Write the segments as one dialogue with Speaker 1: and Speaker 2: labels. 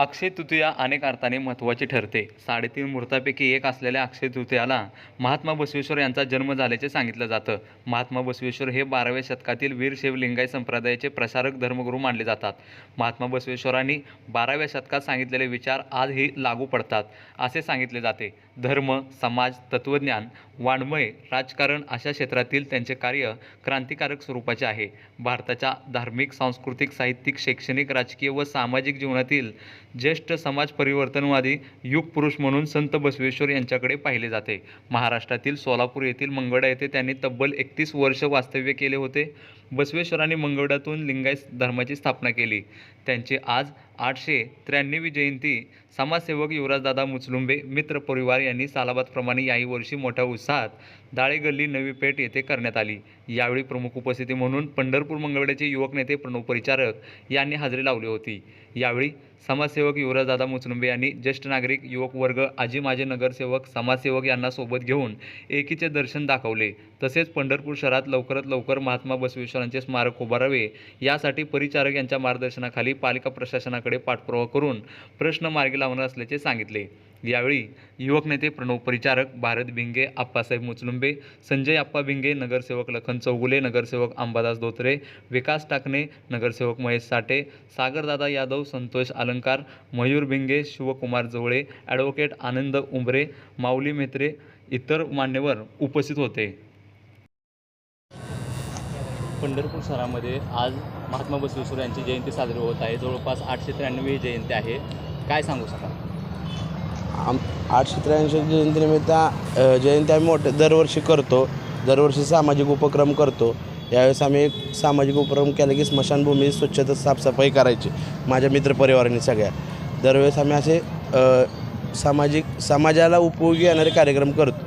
Speaker 1: अक्षय तृतीया अनेक अर्थाने महत्त्वाची ठरते. साडेतीन मुहूर्तापैकी एक असलेल्या अक्षय तृतीयाला महात्मा बसवेश्वर यांचा जन्म झाल्याचे सांगितलं जातं. महात्मा बसवेश्वर हे बाराव्या शतकातील वीर लिंगायत संप्रदायाचे प्रसारक धर्मगुरू मानले जातात. महात्मा बसवेश्वरांनी बाराव्या शतकात सांगितलेले विचार आजही लागू पडतात असे सांगितले जाते. धर्म समाज तत्त्वज्ञान वाङ्मय राजकारण अशा क्षेत्रातील त्यांचे कार्य क्रांतिकारक स्वरूपाचे आहे. भारताच्या धार्मिक सांस्कृतिक साहित्यिक शैक्षणिक राजकीय व सामाजिक जीवनातील ज्येष्ठ समाज परिवर्तनवादी युगपुरुष म्हणून संत बसवेश्वर यांच्याकडे पाहिले जाते. महाराष्ट्रातील सोलापूर येथील मंगळा येथे त्यांनी तब्बल एकतीस वर्ष वास्तव्य केले होते. बसवेश्वरांनी मंगवड्यातून लिंगायत धर्माची स्थापना केली. त्यांची आज आठशे त्र्याण्णवी जयंती. समाजसेवक युवराजदादा मुचलुंबे मित्र परिवार यांनी सालाबादप्रमाणे याही वर्षी मोठ्या उत्साहात दाळेगल्ली नवी पेठ येथे करण्यात आली. यावेळी प्रमुख उपस्थिती म्हणून पंढरपूर मंगळवेढ्याचे युवक नेते प्रणव परिचारक यांनी हजेरी लावली होती. यावेळी समाजसेवक युवराजदादा मुचलुंबे यांनी ज्येष्ठ नागरिक युवक वर्ग आजी माजी नगरसेवक समाजसेवक यांना सोबत घेऊन एकीचे दर्शन दाखवले. तसेच पंढरपूर शहरात लवकरात लवकर महात्मा बसवेश्वर बसवेश्वरांचे स्मारक उभारावे यासाठी परिचारक यांच्या मार्गदर्शनाखाली पालिका प्रशासनाकडे पाठपुरावा करून प्रश्न मार्गी लावणार असल्याचे सांगितले. यावेळी युवक नेते प्रणव परिचारक भारत भिंगे आप्पासाहेब मुचलुंबे संजय आप्पा भिंगे नगरसेवक लखन चौगुले नगरसेवक अंबादास धोत्रे विकास टाकणे नगरसेवक महेश साठे सागरदादा यादव संतोष अलंकार मयूर भिंगे शिवकुमार जवळे ॲडव्होकेट आनंद उंबरे माऊली मेत्रे इतर मान्यवर उपस्थित होते. पंढरपूर शहरामध्ये आज महात्मा बसवेश्वर यांची जयंती साजरी होत आहे. जवळपास आठशे त्र्याण्णवी जयंती आहे. काय सांगू शकाल?
Speaker 2: आम आठशे त्र्याऐंशी जयंतीनिमित्त जयंती आम्ही मोठ्या दरवर्षी करतो. दरवर्षी सामाजिक उपक्रम करतो. यावेळेस आम्ही एक सामाजिक उपक्रम केला की स्मशानभूमी स्वच्छता साफसफाई करायची. माझ्या मित्रपरिवाराने सगळ्या. दरवेळेस आम्ही असे सामाजिक समाजाला उपयोगी येणारे कार्यक्रम करतो.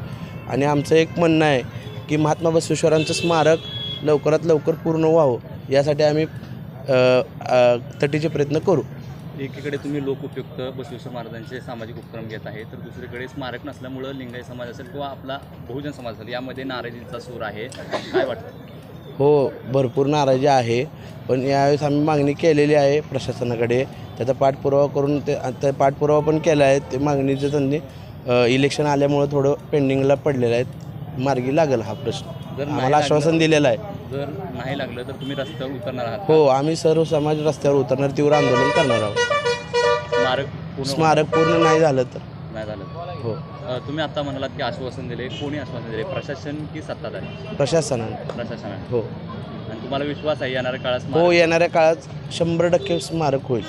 Speaker 2: आणि आमचं एक म्हणणं आहे की महात्मा बसवेश्वरांचं स्मारक लवकरात लवकर पूर्ण व्हावं यासाठी आम्ही तटीचे प्रयत्न करू.
Speaker 1: एकीकडे तुम्ही लोकउपयुक्त बसवेश्वर महाराजांचे सामाजिक उपक्रम घेत आहे तर दुसरीकडे स्मारक नसल्यामुळं लिंगायत समाज असेल किंवा आपला बहुजन समाज असेल यामध्ये नाराजीचा सूर आहे. काय वाटतं?
Speaker 2: हो भरपूर नाराजी आहे पण यावेळेस आम्ही मागणी केलेली आहे प्रशासनाकडे. त्याचा पाठपुरावा करून ते पाठपुरावा पण केला आहे ते मागणीचं त्यांनी इलेक्शन आल्यामुळं थोडं पेंडिंगला पडलेलं आहे. मार्गी लागेल हा प्रश्न.
Speaker 1: जर नाही
Speaker 2: आम्हाला आश्वासन दिलेलं आहे.
Speaker 1: जर नाही लागलं तर तुम्ही रस्त्यावर उतरणार आहात
Speaker 2: हो आम्ही सर्व समाज रस्त्यावर उतरणार तीव्र आंदोलन करणार आहोत.
Speaker 1: स्मारक पूर्ण
Speaker 2: स्मारक पूर्ण नाही झालं तर.
Speaker 1: नाही झालं
Speaker 2: हो.
Speaker 1: अ, तुम्ही आता म्हणालात की आश्वासन दिले. कोणी आश्वासन दिले? प्रशासन की सत्ताधारी?
Speaker 2: प्रशासनाने.
Speaker 1: प्रशासनाने.
Speaker 2: हो.
Speaker 1: आणि तुम्हाला विश्वास आहे येणाऱ्या काळात
Speaker 2: हो
Speaker 1: स्मारक
Speaker 2: येणाऱ्या काळात शंभर टक्के स्मारक होईल.